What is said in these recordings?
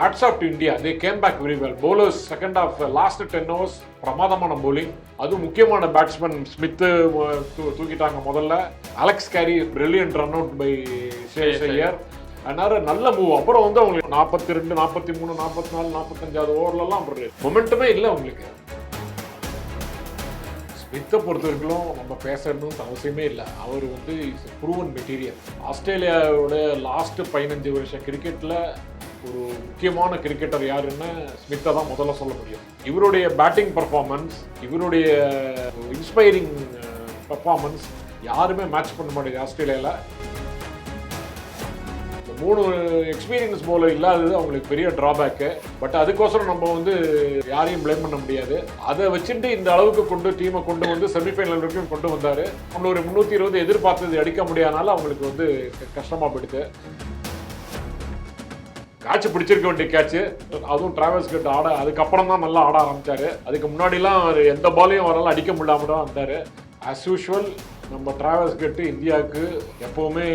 Hats off to India they came back very well bowlers second half last ten hours பிரமாதமான bowling. அது முக்கியமான batsman Smith தூக்கிட்டாங்க முதல்ல. Alex Carey brilliant run out by Iyer அதனால நல்ல move அப்புறம் வந்து அவங்களுக்கு நாற்பத்தி ரெண்டு நாற்பத்தி மூணு நாற்பத்தி நாலு நாற்பத்தஞ்சாவது ஓவர்லலாம் ஒரு மொமெண்ட்டுமே இல்லை அவங்களுக்கு. ஸ்மித்தை பொறுத்த வரைக்கும் நம்ம பேசணும்னு அவசியமே இல்லை. அவர் வந்து ப்ரூவன் மெட்டீரியல் ஆஸ்திரேலியாவோட லாஸ்ட் பதினஞ்சு வருஷம் கிரிக்கெட்டில் ஒரு முக்கியமான கிரிக்கெட்டர் யாருன்னு ஸ்மித்தை தான் முதல்ல சொல்ல முடியும். இவருடைய பேட்டிங் பர்ஃபார்மன்ஸ் இவருடைய இன்ஸ்பைரிங் பர்ஃபார்மன்ஸ் யாருமே மேட்ச் பண்ண மாட்டேங்குது ஆஸ்திரேலியாவில் மூணு எக்ஸ்பீரியன்ஸ் போல இல்லாதது அவங்களுக்கு பெரிய ட்ராபேக்கு பட் அதுக்கோசரம் நம்ம வந்து யாரையும் பிளேம் பண்ண முடியாது. அதை வச்சுட்டு இந்த அளவுக்கு கொண்டு டீமை கொண்டு வந்து செமிஃபைனல் வரைக்கும் கொண்டு வந்தார். ஒரு முந்நூற்றி இருபது எதிர்பார்த்தது அடிக்க முடியாதனால அவங்களுக்கு வந்து கஷ்டமாக போயிடுது. கேட்ச் பிடிச்சிருக்க வேண்டிய கேட்ச் அதுவும் டிராவல்ஸ் கிட்ட ஆட அதுக்கப்புறம் தான் நல்லா ஆட ஆரம்பிச்சாரு. அதுக்கு முன்னாடிலாம் அவர் எந்த பாலையும் அவரால் அடிக்க முடியாம தான் வந்தார் ஆஸ் யூஷுவல் நம்ம டிராவல்ஸ் கட்டு இந்தியாவுக்கு எப்போவுமே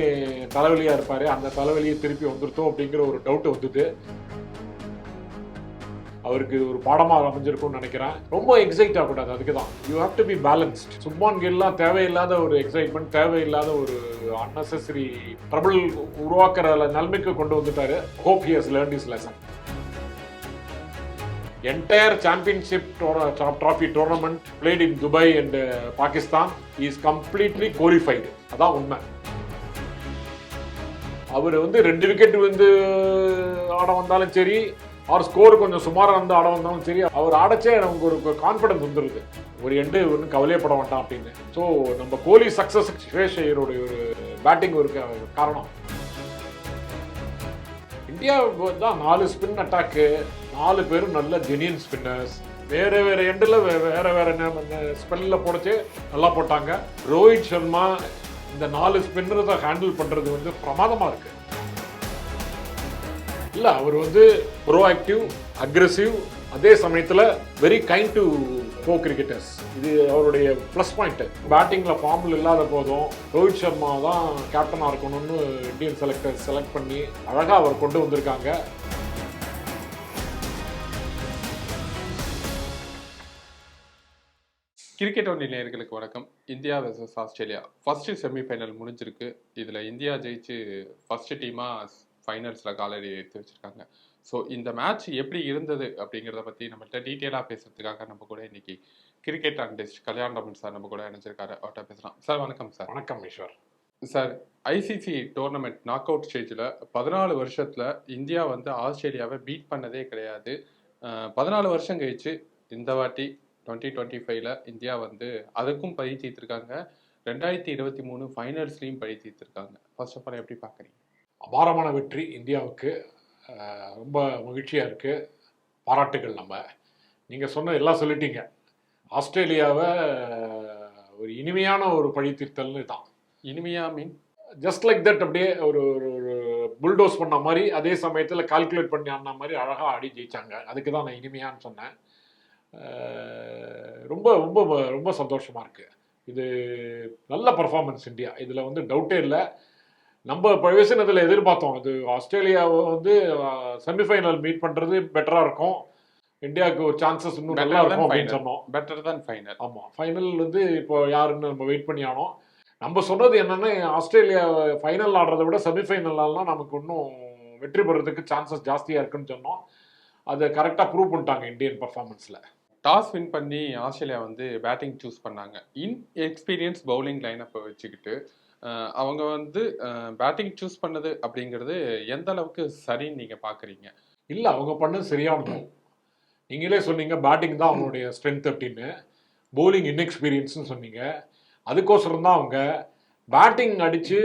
தலைவலியாக இருப்பார். அந்த தலைவலியை திருப்பி வந்துருத்தோம் அப்படிங்கிற ஒரு டவுட் வந்துட்டு அவருக்கு இது ஒரு பாடமாக அமைஞ்சிருக்கும்னு நினைக்கிறேன். ரொம்ப எக்ஸைட் ஆகக்கூடாது அதுக்கு தான் you have to be balanced Shubman கில்லாம் தேவையில்லாத ஒரு எக்ஸைட்மெண்ட் தேவையில்லாத ஒரு அன்னெசரி ட்ரபிள் உருவாக்குற நிலைமைக்கு கொண்டு வந்துட்டாரு hope he's learn his lesson entire championship trophy tournament played in Dubai and Pakistan is completely qualified அதான் உண்மை. அவர் வந்து ரெண்டு விக்கெட் வந்து ஆட வந்தாலும் சரி அவர் ஸ்கோர் கொஞ்சம் சுமாராக இருந்து ஆட வந்தாலும் சரி அவர் ஆடச்சே நமக்கு ஒரு கான்ஃபிடன்ஸ் வந்துருது. ஒரு எண்டு ஒன்றும் கவலையப்பட வேண்டாம் அப்படின்னு. ஸோ நம்ம கோலி சக்ஸஸ் சுரேஷ் ஐயருடைய ஒரு பேட்டிங் ஒரு காரணம். இந்தியா தான் நாலு ஸ்பின் அட்டாக்கு நாலு பேரும் நல்ல ஜெனியன் ஸ்பின்னர்ஸ் வேறு வேறு எண்டில் வேறு வேறு ஸ்பெல்லில் போடச்சு நல்லா போட்டாங்க. ரோஹித் சர்மா இந்த நாலு ஸ்பின்னரை ஹேண்டில் பண்ணுறது வந்து பிரமாதமாக இருக்குது இல்லை அவர் வந்து ப்ரோஆக்டிவ் அக்ரெசிவ் அதே சமயத்தில் very kind to co cricketers இது அவருடைய ப்ளஸ் பாயிண்ட் பேட்டிங்ல ஃபார்மில் இல்லாத போதும் ரோஹித் சர்மா தான் கேப்டனா இருக்கணும்னு இந்தியன் செலக்டர் செலக்ட் பண்ணி அழகா அவர் கொண்டு வந்திருக்காங்க. கிரிக்கெட் ஒன்றிய நேயர்களுக்கு வணக்கம். India versus Australia. First semifinal முடிஞ்சிருக்கு. இதில் இந்தியா ஜெயிச்சு ஃபர்ஸ்ட் டீமாக ஃபைனல்ஸில் காலடி எடுத்து வச்சிருக்காங்க. ஸோ இந்த மேட்ச் எப்படி இருந்தது அப்படிங்கிறத பற்றி நம்மள்ட்ட டீட்டெயிலாக பேசுறதுக்காக நம்ம கூட இன்னைக்கு கிரிக்கெட் அண்டஸ்ட் கல்யாணராமன் சார் நம்ம கூட இணைஞ்சிருக்காரு. அவர்கிட்ட பேசலாம். சார் வணக்கம் சார் வணக்கம் Eswar. Sir ICC tournament knock out ஸ்டேஜில் பதினாலு வருஷத்தில் இந்தியா வந்து ஆஸ்திரேலியாவை பீட் பண்ணதே கிடையாது. பதினாலு வருஷம் கழிச்சு இந்த வாட்டி டுவெண்ட்டி டுவெண்ட்டி ஃபைவ்ல இந்தியா வந்து அதுக்கும் பழி தீர்த்திருக்காங்க ரெண்டாயிரத்தி இருபத்தி மூணு ஃபைனல்ஸ்லையும் பழி தீர்த்திருக்காங்க ஃபர்ஸ்ட் ஆஃப் ஆல் எப்படி பார்க்குறீங்க அபாரமான வெற்றி இந்தியாவுக்கு ரொம்ப மகிழ்ச்சியாக இருக்கு. பாராட்டுகள் நம்ம. நீங்கள் சொன்ன எல்லாம் சொல்லிட்டீங்க. ஆஸ்திரேலியாவை ஒரு இனிமையான ஒரு பழித்தீர்த்தல்னு தான். இனிமையா மீன்? ஜஸ்ட் லைக் தட் அப்படியே ஒரு ஒரு புல்டோஸ் பண்ண மாதிரி அதே சமயத்தில் கால்குலேட் பண்ணி ஆடின மாதிரி அழகாக ஆடி ஜெயிச்சாங்க. அதுக்கு தான் நான் இனிமையான்னு சொன்னேன். ரொம்ப ரொம்ப ரொம்ப சந்தோஷமாக இருக்கு. இது நல்ல பர்ஃபார்மன்ஸ் இந்தியா. இதில் வந்து டவுட்டே இல்லை. நம்ம பிரவேசனத்தில் எதிர்பார்த்தோம். இது ஆஸ்திரேலியாவை வந்து செமிஃபைனல் மீட் பண்ணுறது பெட்டராக இருக்கும். இந்தியாவுக்கு ஒரு சான்சஸ் இன்னும் நல்லா இருக்கும் அப்படின்னு. சொன்னோம். பெட்டர் தான் ஃபைனல் ஆமாம் ஃபைனல் வந்து இப்போ யாருன்னு நம்ம வெயிட் பண்ணி ஆனோம். நம்ம சொன்னது என்னன்னா ஆஸ்திரேலியா ஃபைனல் ஆடுறதை விட செமிஃபைனல்லாம் நமக்கு இன்னும் வெற்றி பெறதுக்கு சான்சஸ் ஜாஸ்தியாக இருக்குன்னு சொன்னோம். அதை கரெக்டாக ப்ரூவ் பண்ணிட்டாங்க இந்தியன் பர்ஃபார்மன்ஸில் டாஸ் வின் பண்ணி ஆஸ்திரேலியா வந்து பேட்டிங் சூஸ் பண்ணாங்க. இன் எக்ஸ்பீரியன்ஸ் பவுலிங் லைனப்பை வச்சுக்கிட்டு அவங்க வந்து பேட்டிங் சூஸ் பண்ணது அப்படிங்கிறது எந்த அளவுக்கு சரின்னு நீங்க பாக்குறீங்க? இல்லை அவங்க பண்ணது சரியானது நீங்களே சொன்னீங்க பேட்டிங் தான் அவங்களுடைய ஸ்ட்ரென்த் அப்படின்னு. போலிங் இன்எக்ஸ்பீரியன்ஸ்னு சொன்னீங்க. அதுக்கோசரம் தான் அவங்க பேட்டிங் அடித்து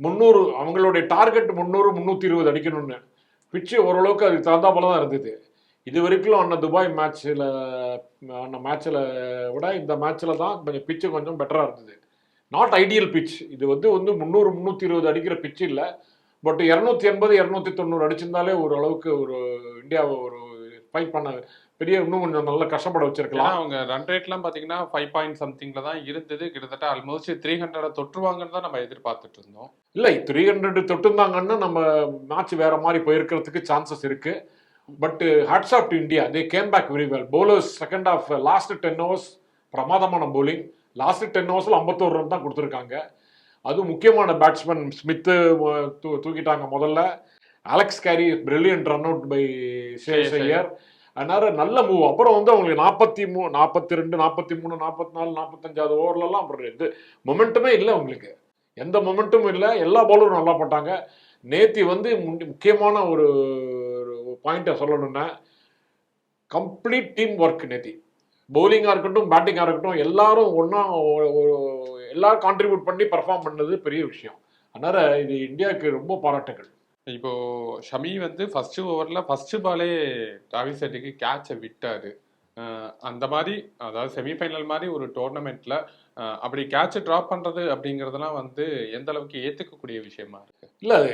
முந்நூறு அவங்களுடைய டார்கெட் முந்நூறு முந்நூற்றி இருபது அடிக்கணும்னு. பிச்சு ஓரளவுக்கு அதுக்கு தகுந்தா போல தான் இருந்தது. இது வரைக்கும் அந்த துபாய் மேட்ச்சில் அந்த மேட்ச்சில் விட இந்த மேட்ச்சில் தான் கொஞ்சம் பிச்சு கொஞ்சம் பெட்டராக இருந்தது. நாட் ஐடியல் பிச் இது வந்து வந்து முந்நூறு முந்நூற்றி இருபது அடிக்கிற பிச் இல்லை. பட் இரநூத்தி எண்பது இரநூத்தி தொண்ணூறு அடிச்சிருந்தாலே ஒரு அளவுக்கு ஒரு இந்தியாவை ஒரு ஃபைட் பண்ண பெரிய இன்னும் கொஞ்சம் நல்லா கஷ்டப்பட வச்சிருக்கலாம். அவங்க ரன் ரேட்லாம் பாத்தீங்கன்னா ஃபைவ் பாயிண்ட் சம்திங்ல தான் இருந்தது. கிட்டத்தட்ட ஆல்மோஸ்ட் த்ரீ ஹண்ட்ரட் தொற்றுவாங்கன்னு தான் நம்ம எதிர்பார்த்துட்டு இருந்தோம். இல்லை த்ரீ ஹண்ட்ரட் தொட்டுருந்தாங்கன்னா நம்ம மேட்ச் வேற மாதிரி போயிருக்கிறதுக்கு சான்சஸ் இருக்கு. But hats off to India they came back very well bowlers second half last ten hours பிரமாதமான bowling. லாஸ்ட் டென் ஹவர்ஸில் ஐம்பத்தோரு ரன் தான் கொடுத்துருக்காங்க. அது முக்கியமான பேட்ஸ்மேன் ஸ்மித்து தூ- தூக்கிட்டாங்க முதல்ல. Alex Carey brilliant run out by ஷேஸ் Iyer அதனால நல்ல மூவ் அப்புறம் வந்து அவங்களுக்கு நாற்பத்தி மூ நாற்பத்தி ரெண்டு நாற்பத்தி மூணு நாற்பத்தி நாலு நாற்பத்தஞ்சாவது ஓவர்லலாம் அப்புறம் இது மொமெண்ட்டுமே இல்லை அவங்களுக்கு. எந்த மொமெண்ட்டும் இல்லை. எல்லா பவுலரும் நல்லா போட்டாங்க. நேத்தி வந்து முன்- முக்கியமான ஒரு பாயிண்ட்டை சொல்லணும்னா கம்ப்ளீட் டீம் ஒர்க் நேத்தி. பவுலிங்காக இருக்கட்டும் பேட்டிங்காக இருக்கட்டும் எல்லாரும் ஒன்றா எல்லாரும் கான்ட்ரிபியூட் பண்ணி பர்ஃபார்ம் பண்ணது பெரிய விஷயம். அதனால இது இந்தியாவுக்கு ரொம்ப பாராட்டுகள். இப்போ ஷமி வந்து ஃபர்ஸ்ட் ஓவர்ல ஃபர்ஸ்ட் பாலே டிராவிஸ் ஹெட்டுக்கு கேட்சை விட்டாரு. அந்த மாதிரி அதாவது செமிஃபைனல் மாதிரி ஒரு டோர்னமெண்ட்ல அப்படி கேட்சை ட்ராப் பண்றது அப்படிங்கறதெல்லாம் வந்து எந்த அளவுக்கு ஏத்துக்கக்கூடிய விஷயமா இருக்கு? இல்லை அது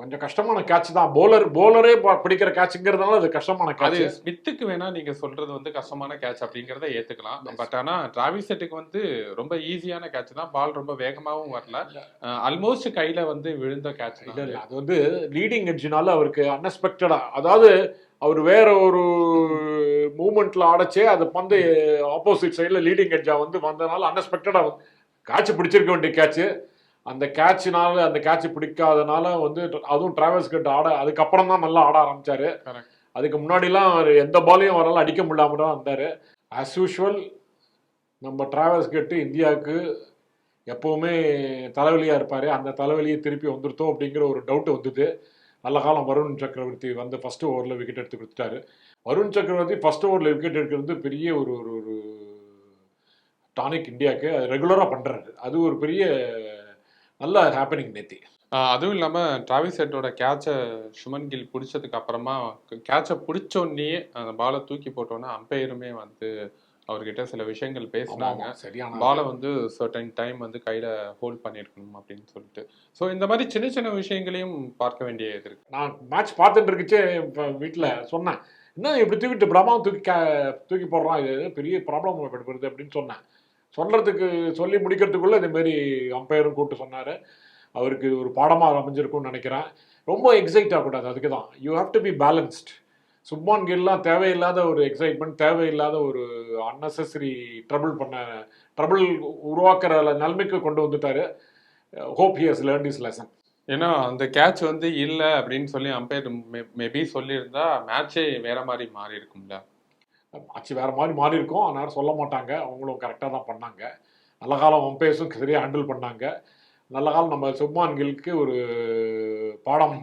கொஞ்சம் கஷ்டமான கேட்ச் தான். போலர் போலரே பிடிக்கிற கேட்சுங்கிறதுனால அது கஷ்டமான கேட்ச் ஸ்மித்துக்கு வேணா நீங்க சொல்றது வந்து கஷ்டமான கேட்ச் அப்படிங்கறத ஏத்துக்கலாம். பட் ஆனா டிராவிஸ் ஹெட்டுக்கு வந்து ரொம்ப ஈஸியான கேட்ச் தான். பால் ரொம்ப வேகமாவும் வரல. ஆல்மோஸ்ட் கையில வந்து விழுந்த கேட்ச் இல்ல இல்ல. அது வந்து லீடிங் எட்ஜினால அவருக்கு அன்எக்ஸ்பெக்டடா அதாவது அவர் வேற ஒரு மூமெண்ட்ல ஆடச்சே அது பந்து ஆப்போசிட் சைடுல லீடிங் எட்ஜா வந்து வந்தனால அன்எக்ஸ்பெக்டடா கேட்ச் பிடிச்சிருக்க வேண்டிய கேட்ச் அந்த கேட்ச்னால அந்த கேட்ச் பிடிக்காதனால வந்து அதுவும் டிராவல்ஸ் கட் ஆட அதுக்கப்புறம் தான் நல்லா ஆட ஆரம்பிச்சாரு. அதுக்கு முன்னாடிலாம் அவர் எந்த பாலையும் அவரால் அடிக்க முடியாம தான் வந்தாரு. ஆஸ் யூஷுவல் நம்ம டிராவல்ஸ் கட்டு இந்தியாவுக்கு எப்பவுமே தலைவலியாக இருப்பார். அந்த தலைவலியை திருப்பி வந்துருத்தோம் அப்படிங்கிற ஒரு டவுட் வந்தது. நல்ல காலம் வருண் சக்கரவர்த்தி வந்து ஃபர்ஸ்ட் ஓவரில் விக்கெட் எடுத்து கொடுத்துட்டாரு. வருண் சக்கரவர்த்தி ஃபர்ஸ்ட் ஓவரில் விக்கெட் எடுக்கிறது பெரிய ஒரு ஒரு ஒரு டானிக் இந்தியாவுக்கு. அது ரெகுலராக பண்ணுறாரு அது ஒரு பெரிய நல்ல ஹாப்பனிங் நேத்தி. அதுவும் இல்லாம டிராவிஸ் ஹெட்டோட கேட்சை சுமன் கில் பிடிச்சதுக்கு அப்புறமா கேட்சை பிடிச்சோடனே அந்த பாலை தூக்கி போட்டோன்னே அம்பையருமே வந்து அவர்கிட்ட சில விஷயங்கள் பேசினாங்க. சரியான பாலை வந்து சர்டன் டைம் வந்து கையில ஹோல்ட் பண்ணியிருக்கணும் அப்படின்னு சொல்லிட்டு. ஸோ இந்த மாதிரி சின்ன சின்ன விஷயங்களையும் பார்க்க வேண்டியது இருக்கு. நான் மேட்ச் பார்த்துட்டு இருக்குச்சே இப்போ வீட்டில் சொன்னேன். என்ன இப்படி தூக்கிட்டு பிரமாவை தூக்கி தூக்கி போடுறான் இது பெரிய ப்ராப்ளம் வருது அப்படின்னு சொன்னேன். சொல்கிறதுக்கு சொல்லி முடிக்கிறதுக்குள்ளே இதுமாரி அம்பையரும் கூப்பிட்டு சொன்னார். அவருக்கு ஒரு பாடமாக அமைஞ்சிருக்கும்னு நினைக்கிறேன். ரொம்ப எக்ஸைட் ஆகக்கூடாது அதுக்கு தான் you have to be balanced Shubman கில்லாம் தேவையில்லாத ஒரு எக்ஸைட்மெண்ட் தேவையில்லாத ஒரு அன்னெசரி ட்ரபிள் பண்ண ட்ரபிள் உருவாக்குற நிலைமைக்கு கொண்டு வந்துட்டாரு. Hope he has learn his lesson ஏன்னா அந்த கேட்ச் வந்து இல்லை அப்படின்னு சொல்லி அம்பையர் மேபி சொல்லியிருந்தா மேட்சே வேற மாதிரி மாறி இருக்கும்ல ஆச்சு வேற மாதிரி மாறி இருக்கும். அதனால சொல்ல மாட்டாங்க. அவங்களும் கரெக்டாக தான் பண்ணாங்க. நல்ல காலம் அம்பையர்ஸும் சரியாக ஹேண்டில் பண்ணாங்க. நல்ல காலம் நம்ம சுப்மான் கில்க்கு ஒரு பாடம்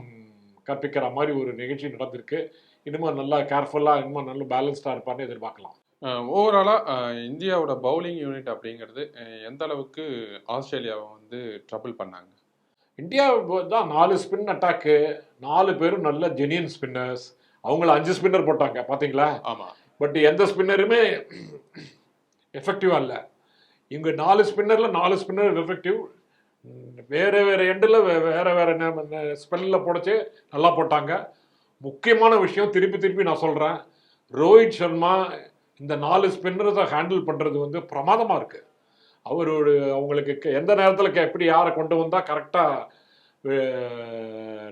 கற்பிக்கிற மாதிரி ஒரு நிகழ்ச்சி நடந்திருக்கு. இனிமேல் நல்லா கேர்ஃபுல்லாக இனிமேல் நல்ல பேலன்ஸ்டாக இருப்பார்னு எதிர்பார்க்கலாம். ஓவராலா இந்தியாவோட பவுலிங் யூனிட் அப்படிங்கிறது எந்த அளவுக்கு ஆஸ்திரேலியாவை வந்து ட்ரபிள் பண்ணாங்க? இந்தியா தான் நாலு ஸ்பின் அட்டாக்கு நாலு பேரும் நல்ல ஜெனியன் ஸ்பின்னர்ஸ் அவங்கள அஞ்சு ஸ்பின்னர் போட்டாங்க. பார்த்தீங்களா ஆமா. பட் எந்த ஸ்பின்னருமே எஃபெக்டிவாக இல்லை. இங்கே நாலு ஸ்பின்னரில் நாலு ஸ்பின்னர் எஃபெக்டிவ் வேறு வேறு எண்டில் வேறு வேறு ஸ்பெல்லில் போடச்சு நல்லா போட்டாங்க. முக்கியமான விஷயம் திருப்பி திருப்பி நான் சொல்கிறேன் ரோஹித் சர்மா இந்த நாலு ஸ்பின்னர்ஸை ஹேண்டில் பண்ணுறது வந்து பிரமாதமாக இருக்குது அவரோட அவங்களுக்கு எந்த நேரத்தில் எப்படி யாரை கொண்டு வந்தால் கரெக்டாக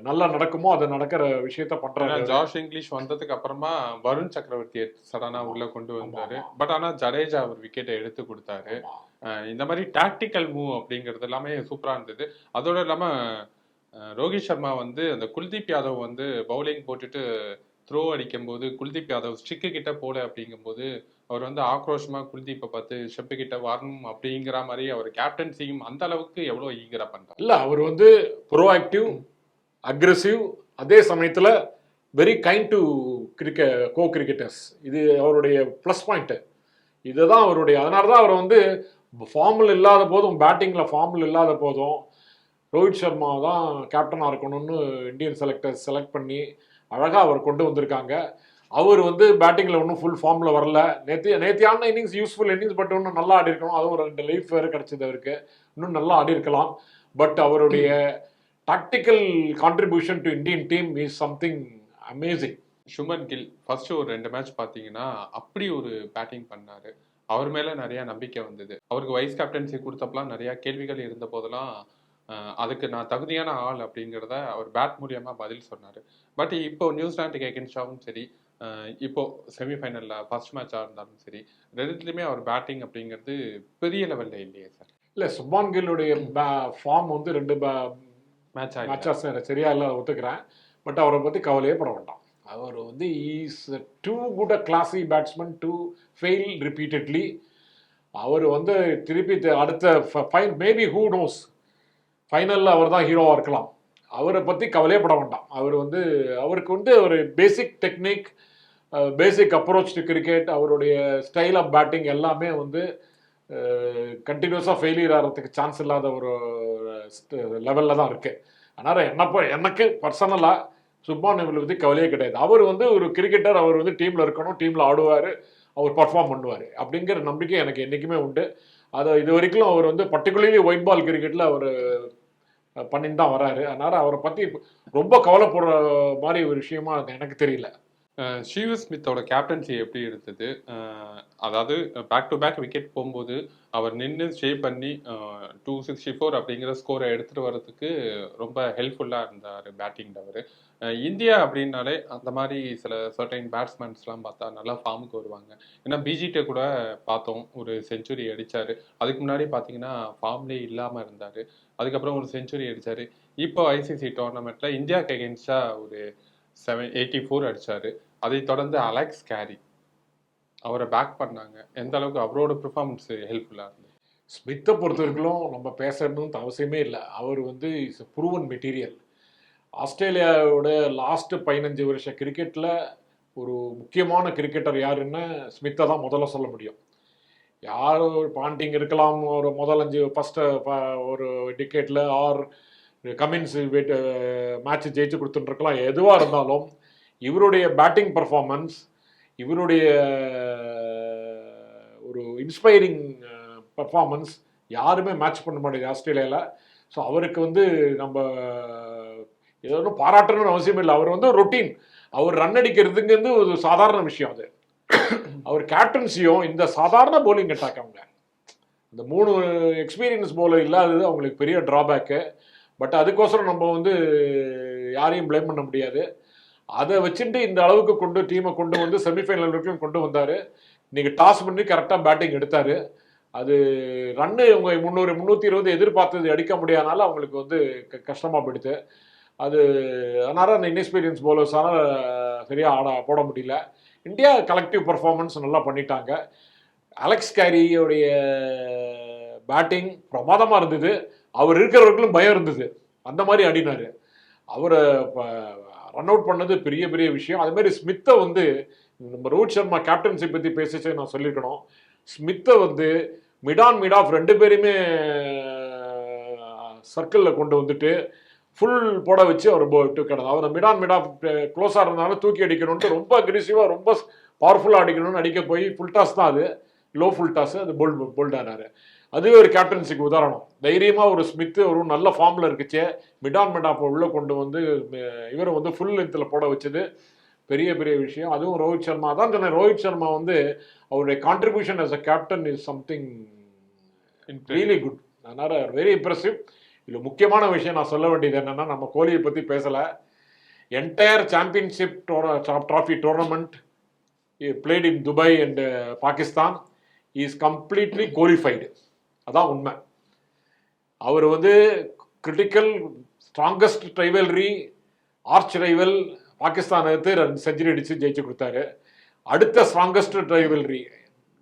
நல்லா நடக்குமோ அது நடக்கிற விஷயத்த ஏன்னா பண்ணுறாங்க ஜார்ஜ் இங்கிலீஷ் வந்ததுக்கு அப்புறமா வருண் சக்கரவர்த்தி சடனா உள்ள கொண்டு வந்தாரு. பட் ஆனா ஜடேஜா அவர் விக்கெட்டை எடுத்து கொடுத்தாரு. இந்த மாதிரி டாக்டிக்கல் மூவ் அப்படிங்கிறது எல்லாமே சூப்பரா இருந்தது. அதோட இல்லாம ரோஹித் சர்மா வந்து அந்த குல்தீப் யாதவ் வந்து பவுலிங் போட்டுட்டு த்ரோ அடிக்கும்போது குல்தீப் யாதவ் ஸ்டிக்கு கிட்ட போல அப்படிங்கும்போது அவர் வந்து ஆக்ரோஷமாக குல்தீப்பை பார்த்து ஷெப்பு கிட்ட வரணும் அப்படிங்கிற மாதிரி அவர் கேப்டன்சியும் அந்த அளவுக்கு எவ்வளோ ஈகரா பண்றாரு. இல்லை அவர் வந்து ப்ரோஆக்டிவ் அக்ரெசிவ் அதே சமயத்தில் வெரி கைண்ட் டு கிரிக்கெ கோ கிரிக்கெட்டர்ஸ் இது அவருடைய ப்ளஸ் பாயிண்ட்டு இதுதான் அவருடைய அதனால தான் அவர் வந்து ஃபார்மில் இல்லாத போதும் பேட்டிங்கில் ஃபார்மில் இல்லாத போதும் ரோஹித் சர்மா தான் கேப்டனாக இருக்கணும்னு இந்தியன் செலக்டர்ஸ் செலக்ட் பண்ணி அழகாக அவர் கொண்டு வந்திருக்காங்க. அவர் வந்து பேட்டிங்கில் ஒன்றும் ஃபுல் ஃபார்மில் வரல. நேற்று நேத்தியான இன்னிங்ஸ் யூஸ்ஃபுல் இன்னிங்ஸ் பட் இன்னும் நல்லா ஆடி இருக்கணும். அதுவும் ஒரு ரெண்டு லைஃப் வேறு கிடச்சது அவருக்கு. இன்னும் நல்லா ஆடி இருக்கலாம். பட் அவருடைய tactical contribution to Indian team is something amazing Shubman Gill first ஒரு ரெண்டு மேட்ச் பார்த்தீங்கன்னா அப்படி ஒரு பேட்டிங் பண்ணார். அவர் மேலே நிறையா நம்பிக்கை வந்தது. அவருக்கு வைஸ் கேப்டன்சி கொடுத்தப்பலாம் நிறையா கேள்விகள் இருந்த போதெல்லாம் அதுக்கு நான் தகுதியான ஆள் அப்படிங்கிறத அவர் பேட் மூலியமா பதில் சொன்னார். பட் இப்போ நியூசிலாந்துக்கு எகென்ஸ்டாவும் சரி இப்போ செமிஃபைனலில் ஃபர்ஸ்ட் மேட்சாக இருந்தாலும் சரி ரெண்டுத்துலையுமே அவர் பேட்டிங் அப்படிங்கிறது பெரிய லெவலில் இல்லையே சார் இல்ல சுப்மான் கில்லுடைய ஃபார்ம் வந்து ரெண்டு மேட்ச் ஆகி மேட்சஸ் சரியா இல்லை ஒத்துக்கிறேன். பட் அவரை பத்தி கவலையே பட வேண்டாம். அவர் வந்து is too good a classy batsman to fail repeatedly அவர் வந்து திருப்பி அடுத்த ஃபைன் மேபி ஹூ நோஸ் ஃபைனலில் அவர் தான் ஹீரோவாக இருக்கலாம். அவரை பற்றி கவலையே பட வேண்டாம். அவர் வந்து அவருக்கு வந்து ஒரு basic technique basic approach to cricket அவருடைய ஸ்டைல் ஆஃப் பேட்டிங் எல்லாமே வந்து கண்டினியூஸாக ஃபெயிலியர் ஆகிறதுக்கு சான்ஸ் இல்லாத ஒரு லெவலில் தான் இருக்குது அதனால் என்னப்போ எனக்கு பர்சனலாக சுப்பான் இவங்களை பற்றி கவலையே கிடையாது. அவர் வந்து ஒரு கிரிக்கெட்டர் அவர் வந்து டீமில் இருக்கணும் டீமில் ஆடுவார் அவர் பர்ஃபார்ம் பண்ணுவார். அப்படிங்கிற நம்பிக்கை எனக்கு என்றைக்குமே உண்டு. அதை இது வரைக்கும் அவர் வந்து பர்டிகுலர்லி ஒயிட் பால் கிரிக்கெட்டில் அவர் பண்ணின்னு தான் வராரு. அதனால அவரை பற்றி ரொம்ப கவலைப்படுற மாதிரி ஒரு விஷயமா எனக்கு தெரியல. ஷீவ் ஸ்மித்தோட கேப்டன்சி எப்படி இருந்தது? அதாவது பேக் டு பேக் விக்கெட் போகும்போது அவர் நின்று ஸ்டே பண்ணி டூ சிக்ஸ்டி ஃபோர் அப்படிங்கிற ஸ்கோரை எடுத்துட்டு வர்றதுக்கு ரொம்ப ஹெல்ப்ஃபுல்லாக இருந்தார் பேட்டிங் அவர். இந்தியா அப்படின்னாலே அந்த மாதிரி சில சர்டைன் பேட்ஸ்மேன்ஸ்லாம் பார்த்தா நல்லா ஃபார்முக்கு வருவாங்க. ஏன்னா பிஜிட்ட கூட பார்த்தோம். ஒரு செஞ்சுரி அடித்தார் அதுக்கு முன்னாடி பார்த்தீங்கன்னா ஃபார்ம்லேயே இல்லாமல் இருந்தார். அதுக்கப்புறம் ஒரு செஞ்சுரி அடித்தார் இப்போ ஐசிசி டோர்னமெண்ட்டில் இந்தியாவுக்கு அகேன்ஸ்டா ஒரு செவன் எயிட்டி ஃபோர் அடித்தார் அதை தொடர்ந்து அலெக்ஸ் கேரி அவரை பேக் பண்ணாங்க. எந்த அளவுக்கு அவரோட பெர்ஃபார்மன்ஸ் ஹெல்ப்ஃபுல்லாக இருந்தது? ஸ்மித்தை பொறுத்த வரைக்கும் நம்ம பேசணும்னு அவசியமே இல்லை. அவர் வந்து இஸ் ப்ரூவன் மெட்டீரியல் ஆஸ்திரேலியாவோட லாஸ்ட் பதினஞ்சு வருஷ கிரிக்கெட்டில் ஒரு முக்கியமான கிரிக்கெட்டர் யாருன்னா ஸ்மித்தை தான் முதல்ல சொல்ல முடியும். யார் பாண்டிங் இருக்கலாம் ஒரு முதல் அஞ்சு ஃபஸ்ட்டு ஒரு டிக்கெட்டில் ஆர் கமின்ஸ் மேட்ச் ஜெயிச்சு கொடுத்துட்டுருக்கலாம். எதுவாக இருந்தாலும் இவருடைய பேட்டிங் பர்ஃபார்மன்ஸ் இவருடைய ஒரு இன்ஸ்பைரிங் பர்ஃபார்மன்ஸ் யாருமே மேட்ச் பண்ண மாட்டேங்குது ஆஸ்திரேலியாவில் ஸோ அவருக்கு வந்து நம்ம இது ஒன்றும் பாராட்டணும்னு அவசியம் இல்லை. அவர் வந்து ரொட்டீன் அவர் ரன் அடிக்கிறதுங்கிறது ஒரு சாதாரண விஷயம் அது. அவர் கேப்டன்சியும் இந்த சாதாரண போலிங் அட்டாக் அவங்க. இந்த மூணு எக்ஸ்பீரியன்ஸ் போலர் இல்லாதது அவங்களுக்கு பெரிய ட்ராபேக்கு பட் அதுக்கோசரம் நம்ம வந்து யாரையும் பிளேம் பண்ண முடியாது. அதை வச்சுட்டு இந்த அளவுக்கு கொண்டு டீமை கொண்டு வந்து செமிஃபைனல் வரைக்கும் கொண்டு வந்தார். இன்னைக்கு டாஸ் பண்ணி கரெக்டாக பேட்டிங் எடுத்தார். அது ரன்னு இவங்க முந்நூறு முந்நூற்றி இருபது எதிர்பார்த்தது அடிக்க முடியாதனால அவங்களுக்கு வந்து க- கஷ்டமாக போயிடுது. அது அதனால் அந்த இன்எக்ஸ்பீரியன்ஸ் போலர்ஸால் சரியாக ஆட போட முடியல. இந்தியா கலெக்டிவ் பர்ஃபார்மன்ஸ் நல்லா பண்ணிட்டாங்க. அலெக்ஸ் கேரியோடைய பேட்டிங் பிரமாதமாக இருந்தது. அவர் இருக்கிறவர்களும் பயம் இருந்தது. அந்த மாதிரி ஆடினார். அவரை ரன் அவுட் பண்ணது பெரிய பெரிய விஷயம். அது மாதிரி ஸ்மித்தை வந்து நம்ம ரோஹித் சர்மா கேப்டன்சி பற்றி பேசிச்சு நான் சொல்லியிருக்கணும். ஸ்மித்தை வந்து மிடான் மிட் ஆஃப் ரெண்டு பேருமே சர்க்கிளில் கொண்டு வந்துட்டு ஃபுல் போட வச்சு அவர் கிடந்தது அவர் மிடான் மிட் க்ளோஸாக இருந்தாலும் தூக்கி அடிக்கணும்ட்டு ரொம்ப அக்ரெசிவாக ரொம்ப பவர்ஃபுல்லாக அடிக்கணும்னு அடிக்க போய் ஃபுல் டாஸ் தான் அது. லோ ஃபுல் டாஸ் அது போல்ட் போல்ட் ஆனாரு. அதுவே ஒரு கேப்டன்சிக்கு உதாரணம். தைரியமாக ஒரு ஸ்மித் ஒரு நல்ல ஃபார்மில் இருக்குச்சே மிடான் மிடாப்பை உள்ளே கொண்டு வந்து இவரை வந்து ஃபுல் லென்த்தில் போட வச்சது பெரிய பெரிய விஷயம். அதுவும் ரோஹித் சர்மா தான் சொன்னேன். ரோஹித் சர்மா வந்து அவருடைய contribution as a captain is something really good அதனால் வெரி இம்ப்ரெசிவ் இதில் முக்கியமான விஷயம் நான் சொல்ல வேண்டியது என்னென்னா நம்ம கோலியை பற்றி பேசலை. Entire championship trophy tournament played in Dubai and Pakistan is completely qualified அதான் உண்மை. அவர் வந்து critical strongest rivalry arch rival Pakistan எடுத்து ரெண்டு செஞ்சுரி அடித்து ஜெயிச்சு கொடுத்தாரு. அடுத்த ஸ்ட்ராங்கஸ்ட் ரைவல்ரி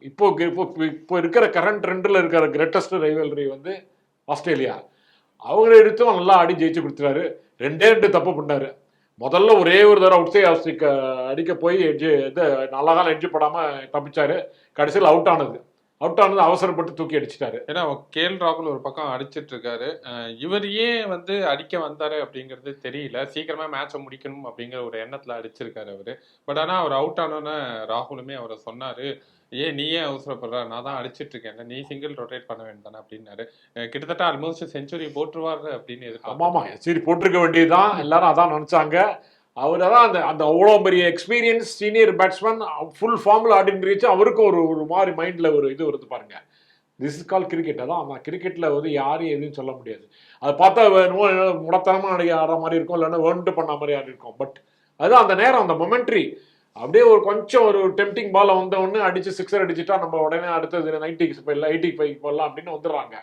இப்போ இப்போ இப்போ இருக்கிற கரண்ட் ட்ரெண்டில் இருக்கிற கிரேட்டஸ்ட் ரைவல்ரி வந்து ஆஸ்திரேலியா. அவங்கள எடுத்தும் நல்லா ஆடி ஜெயிச்சு கொடுத்துறாரு ரெண்டே ரெண்டு தப்பு பண்ணாரு. முதல்ல ஒரே ஒரு தடவை அவுட் சைட் ஆஸ்திரிக்க அடிக்க போய் எட்ஜு இது நல்லா காலம் எட்ஜு படாமல் தப்பிச்சாரு. கடைசியில் அவுட் ஆனது. அவுட் ஆனது அவசரப்பட்டு தூக்கி அடிச்சிட்டாரு. ஏன்னா கேஎல் ராகுல் ஒரு பக்கம் அடிச்சிட்டு இருக்காரு இவர் ஏன் வந்து அடிக்க வந்தாரு அப்படிங்கிறது தெரியல. சீக்கிரமா மேட்சை முடிக்கணும் அப்படிங்கிற ஒரு எண்ணத்துல அடிச்சிருக்காரு அவரு. பட் ஆனா அவர் அவுட் ஆனோன்னே ராகுலுமே அவரை சொன்னாரு ஏன் நீ ஏன் அவசரப்படுற? நான் தான் அடிச்சிட்டு இருக்கேன் நீ சிங்கிள் ரொட்டேட் பண்ண வேண்டானே அப்படின்னாரு. கிட்டத்தட்ட ஆல்மோஸ்ட் செஞ்சுரி போட்டுருவாரு அப்படின்னு எதிர்பார்த்தோம் ஆமாமா சரி போட்டிருக்க வேண்டியதுதான். எல்லாரும் அதான் நினைச்சாங்க. அவர் தான் அந்த அந்த அவ்வளோ பெரிய எக்ஸ்பீரியன்ஸ் சீனியர் பேட்ஸ்மேன் ஃபுல் ஃபார்மில் ஆடின்னு இருந்துச்சு அவருக்கும் ஒரு ஒரு மாதிரி மைண்டில் ஒரு இது வருது பாருங்க. திஸ் இஸ் கால் கிரிக்கெட் அதான் அந்த கிரிக்கெட்டில் வந்து யாரும் எதுவும் சொல்ல முடியாது. அதை பார்த்தா வேணுமோ முடத்தனமாக ஆடி ஆடுற மாதிரி இருக்கும் இல்லைன்னா வேர்ன்ட்டு பண்ண மாதிரி ஆடி இருக்கும். பட் அதுதான் அந்த நேரம் அந்த மொமெண்ட்ரி அப்படியே ஒரு கொஞ்சம் ஒரு டெம்டிங் பாலை வந்தவொடனே அடித்து சிக்ஸர் அடிச்சுட்டா நம்ம உடனே அடுத்தது நைன்டிக்கு போயிடலாம் எயிட்டி ஃபைவ் போடலாம் அப்படின்னு வந்துடுறாங்க.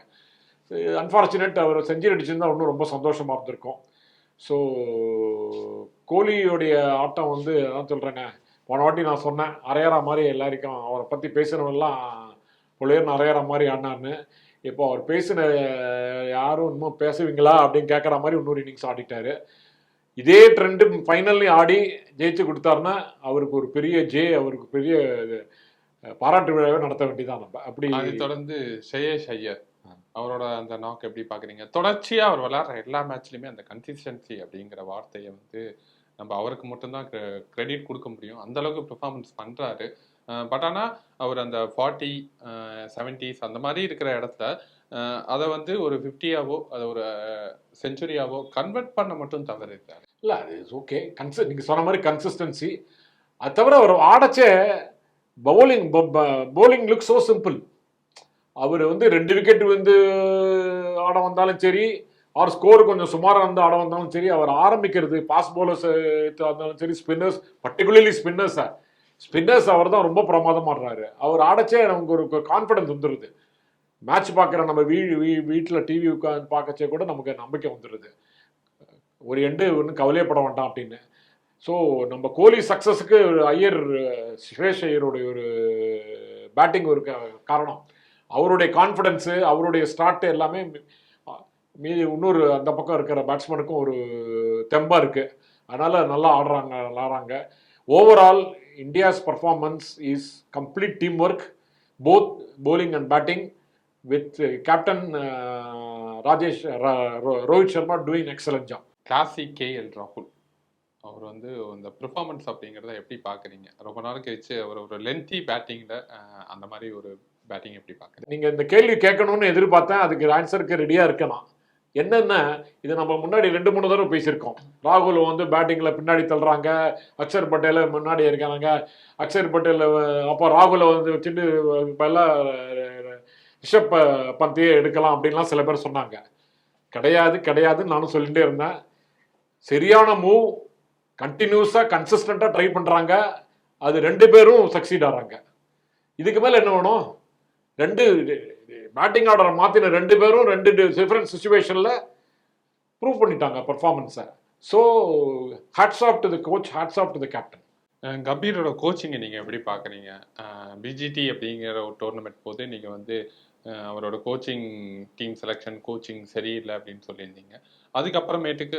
அன்ஃபார்ச்சுனேட் அவர் செஞ்சுரி அடிச்சிருந்தா இன்னும் ரொம்ப சந்தோஷமாக இருந்திருக்கும். ஸோ கோலியோடைய ஆட்டம் வந்து அதான் சொல்கிறேங்க போன வாட்டி நான் சொன்னேன் அரையறா மாதிரி எல்லாருக்கும் அவரை பற்றி பேசுனவெல்லாம் புள்ளையர் அரையறா மாதிரி ஆனார்னு இப்போ அவர் பேசின யாரும் இன்னும் பேசுவீங்களா அப்படின்னு கேட்குற மாதிரி இன்னொரு இன்னிங்ஸ் ஆடிட்டாரு. இதே ட்ரெண்டு ஃபைனல்லையும் ஆடி ஜெயிச்சு கொடுத்தாருன்னா அவருக்கு ஒரு பெரிய ஜே அவருக்கு பெரிய இது, பாராட்டு விழாவே நடத்த வேண்டியதான் நம்ம அப்படி அதை தொடர்ந்து ஷெயேஷ் ஐயர். அவரோட அந்த நாக் எப்படி பாக்குறீங்க? தொடர்ச்சியா அவர் விளையாடுற எல்லா மேட்ச்லயுமே அந்த கன்சிஸ்டன்சி அப்படிங்கிற வார்த்தையை வந்து நம்ம அவருக்கு மட்டும்தான் கிரெடிட் கொடுக்க முடியும். அந்த அளவுக்கு பெர்ஃபார்மன்ஸ் பண்றாரு. பட் ஆனா அவர் அந்த ஃபார்ட்டி செவன்டிஸ் அந்த மாதிரி இருக்கிற இடத்துல அதை வந்து ஒரு ஃபிஃப்டியாவோ அதை ஒரு செஞ்சுரியாவோ கன்வெர்ட் பண்ண மட்டும் தவறு இருக்காரு இல்லை அது ஓகே கன்சி நீங்கள் சொன்ன மாதிரி கன்சிஸ்டன்சி அது தவிர அவர் ஆடச்சே bowling bowling look so simple அவர் வந்து ரெண்டு விக்கெட் வந்து ஆட வந்தாலும் சரி அவர் ஸ்கோர் கொஞ்சம் சுமாராக இருந்து ஆட வந்தாலும் சரி அவர் ஆரம்பிக்கிறது பாஸ் பவுலர்ஸ் இருந்தாலும் சரி ஸ்பின்னர்ஸ் பர்டிகுலர்லி ஸ்பின்னர்ஸ் ஸ்பின்னர்ஸ் அவர் தான் ரொம்ப பிரமாதம் ஆடுறாரு. அவர் ஆடச்சே நமக்கு ஒரு கான்ஃபிடன்ஸ் வந்துடுது மேட்ச் பார்க்குற நம்ம வீ வீ வீட்டில் டிவி உட்காந்து பார்க்கச்சே கூட நமக்கு நம்பிக்கை வந்துடுது ஒரு எண்டு ஒன்றும் கவலையப்பட வேண்டாம் அப்படின்னு. ஸோ நம்ம கோலி சக்ஸஸுக்கு ஐயர் சுரேஷ் ஐயருடைய ஒரு பேட்டிங் ஒரு காரணம். அவருடைய கான்ஃபிடென்ஸு அவருடைய ஸ்டார்ட்டு எல்லாமே மீதி இன்னொரு அந்த பக்கம் இருக்கிற பேட்ஸ்மேனுக்கும் ஒரு தெம்பாக இருக்குது அதனால் நல்லா ஆடுறாங்க நல்லா ஆடுறாங்க overall India's performance is complete team work both bowling and batting with captain Rajesh raw- Rohit Sharma doing excellent job classic K L ராகுல் அவர் வந்து அந்த பெர்ஃபார்மன்ஸ் அப்படிங்கிறத எப்படி பார்க்குறீங்க? ரொம்ப நாள் கழிச்சு அவர் ஒரு லென்த்தி பேட்டிங்கில் அந்த மாதிரி ஒரு பேட்டிங் எப்படி பார்க்குறீங்க நீங்கள் இந்த கேள்வி கேட்கணும்னு எதிர்பார்த்தேன் அதுக்கு ஆன்சருக்கு ரெடியாக இருக்கணும் என்னென்ன? இது நம்ம முன்னாடி ரெண்டு மூணு தடவை பேசியிருக்கோம். ராகுல் வந்து பேட்டிங்கில் பின்னாடி தள்ளுறாங்க அக்ஷர் பட்டேல முன்னாடி இருக்காங்க அக்ஷர் பட்டேல் அப்போ ராகுலை வந்து வச்சுட்டு இப்போல்லாம் ரிஷப் பந்தையே எடுக்கலாம் அப்படின்லாம் சில பேர் சொன்னாங்க. கிடையாது கிடையாதுன்னு நானும் சொல்லிகிட்டே இருந்தேன். சரியான மூவ் கண்டினியூஸாக கன்சிஸ்டண்ட்டாக ட்ரை பண்ணுறாங்க அது ரெண்டு பேரும் சக்சீட் ஆகிறாங்க இதுக்கு மேலே என்ன வேணும்? ரெண்டு பேட்டிங் ஆர்டரை மாற்றின ரெண்டு பேரும் ரெண்டு டிஃப்ரெண்ட் சுச்சுவேஷனில் ப்ரூவ் பண்ணிட்டாங்க பர்ஃபார்மன்ஸை so hats off to the coach hats off to the captain கம்பீரோட கோச்சிங்கை நீங்கள் எப்படி பார்க்குறீங்க பிஜிடி அப்படிங்கிற ஒரு டோர்னமெண்ட் போது நீங்கள் வந்து அவரோட கோச்சிங் டீம் செலெக்ஷன் கோச்சிங் சரியில்லை அப்படின்னு சொல்லியிருந்தீங்க. அதுக்கப்புறமேட்டுக்கு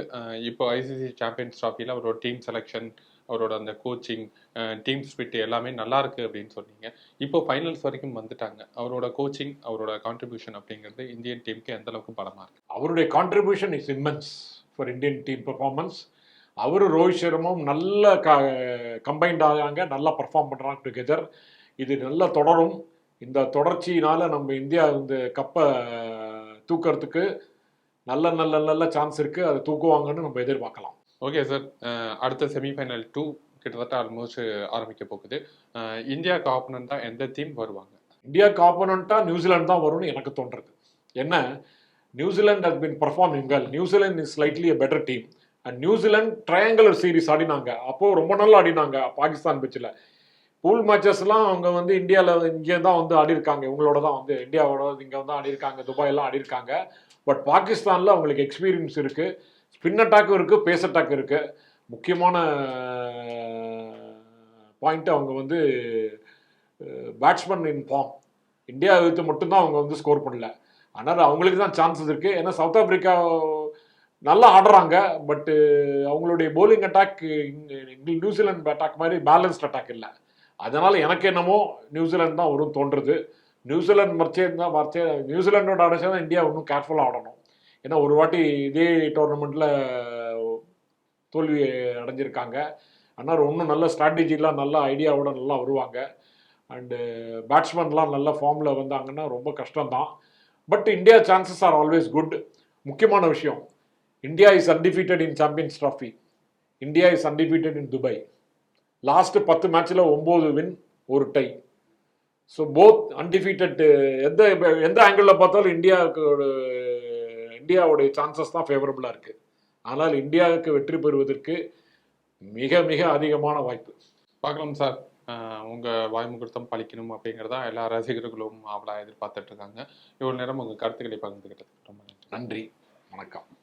இப்போ ஐசிசி சாம்பியன்ஸ் ட்ராஃபியில் அவரோட டீம் செலெக்ஷன் அவரோட அந்த கோச்சிங் டீம் ஸ்பிட் எல்லாமே நல்லா இருக்கு அப்படின்னு சொன்னீங்க. இப்போ ஃபைனல்ஸ் வரைக்கும் வந்துட்டாங்க. அவரோட கோச்சிங் அவரோட கான்ட்ரிபியூஷன் அப்படிங்கிறது இந்தியன் டீமுக்கு எந்த அளவுக்கு பலமா இருக்கு? அவருடைய contribution is immense for Indian team performance அவரும் ரோஹித் சர்மாவும் நல்ல க கம்பைன்ட் ஆகாங்க நல்லா பர்ஃபார்ம் பண்ணுறாங்க டுகெதர் இது நல்லா தொடரும். இந்த தொடர்ச்சியினால நம்ம இந்தியா இந்த கப்பை தூக்கிறதுக்கு நல்ல நல்ல நல்ல சான்ஸ் இருக்குது அதை தூக்குவாங்கன்னு நம்ம எதிர்பார்க்கலாம். ஓகே சார் uh, அடுத்த செமிஃபைனல் டூ கிட்டத்தட்ட ஆல்மோஸ்ட் ஆரம்பிக்க போகுது. இந்தியா இந்தியாவுக்கு ஆப்பனண்டா எந்த டீம் வருவாங்க? இந்தியா காப்பனண்ட்டாக நியூசிலாந்து தான் வரும்னு எனக்கு தோன்றது என்ன? New Zealand has been performing well New Zealand is slightly a better team and New Zealand triangular series ஆடினாங்க. அப்போது ரொம்ப நல்லா ஆடினாங்க. பாகிஸ்தான் பிச்சில் பூல் மேட்சஸ்லாம் அவங்க வந்து இந்தியாவில் இங்கே தான் வந்து ஆடிருக்காங்க. இவங்களோட தான் வந்து இந்தியாவோட இங்கே வந்து ஆடிருக்காங்க. துபாயெல்லாம் ஆடிருக்காங்க. பட் பாகிஸ்தானில் அவங்களுக்கு எக்ஸ்பீரியன்ஸ் இருக்குது ஸ்பின் அட்டாக்கும் இருக்குது பேஸ் அட்டாக் இருக்குது முக்கியமான பாயிண்ட் அவங்க வந்து பேட்ஸ்மேன் இன் ஃபார்ம் இந்தியா எதிர்த்து மட்டும்தான் அவங்க வந்து ஸ்கோர் பண்ணல. ஆனால் அவங்களுக்கு தான் சான்சஸ் இருக்குது ஏன்னா சவுத் ஆப்ரிக்கா நல்லா ஆடுறாங்க. பட்டு அவங்களுடைய bowling attack New Zealand attack மாதிரி பேலன்ஸ்ட் அட்டாக் இல்லை. அதனால் எனக்கு என்னமோ நியூசிலாந்து தான் வரும் தோன்றுறது நியூசிலாந்து மறைச்சே இருந்தால் மறைச்சே நியூசிலாண்டோட அடைச்சா தான் இந்தியா இன்னும் கேர்ஃபுல்லாக ஆடணும். ஏன்னா ஒரு வாட்டி இதே டோர்னமெண்ட்டில் தோல்வி அடைஞ்சிருக்காங்க. ஆனால் இன்னும் நல்ல ஸ்ட்ராட்டஜிலாம் நல்ல ஐடியாவோட நல்லா வருவாங்க. அண்டு பேட்ஸ்மேன்லாம் நல்ல ஃபார்மில் வந்தாங்கன்னா ரொம்ப கஷ்டம்தான். But India chances are always good முக்கியமான விஷயம் India is undefeated in champions trophy India is undefeated in Dubai last பத்து மேட்ச்சில் ஒம்பது வின் ஒரு டை ஸோ போத் அன்டிஃபீட்டட் எந்த எந்த ஆங்கிளில் பார்த்தாலும் இந்தியாவுக்கு ஒரு இந்தியாவுடைய சான்சஸ் தான் ஃபேவரபுளாக இருக்குது ஆனால் இந்தியாவுக்கு வெற்றி பெறுவதற்கு மிக மிக அதிகமான வாய்ப்பு. பார்க்கலாம் சார் ஆஹ் உங்க வாய்முகூர்த்தம் பழிக்கணும் அப்படிங்கிறதா எல்லா ரசிகர்களும் அவளா எதிர்பார்த்துட்டு இருக்காங்க. இவ்வளவு நேரம் உங்க கருத்துக்களை பகிர்ந்துக்கிட்டது ரொம்ப நன்றி. வணக்கம்.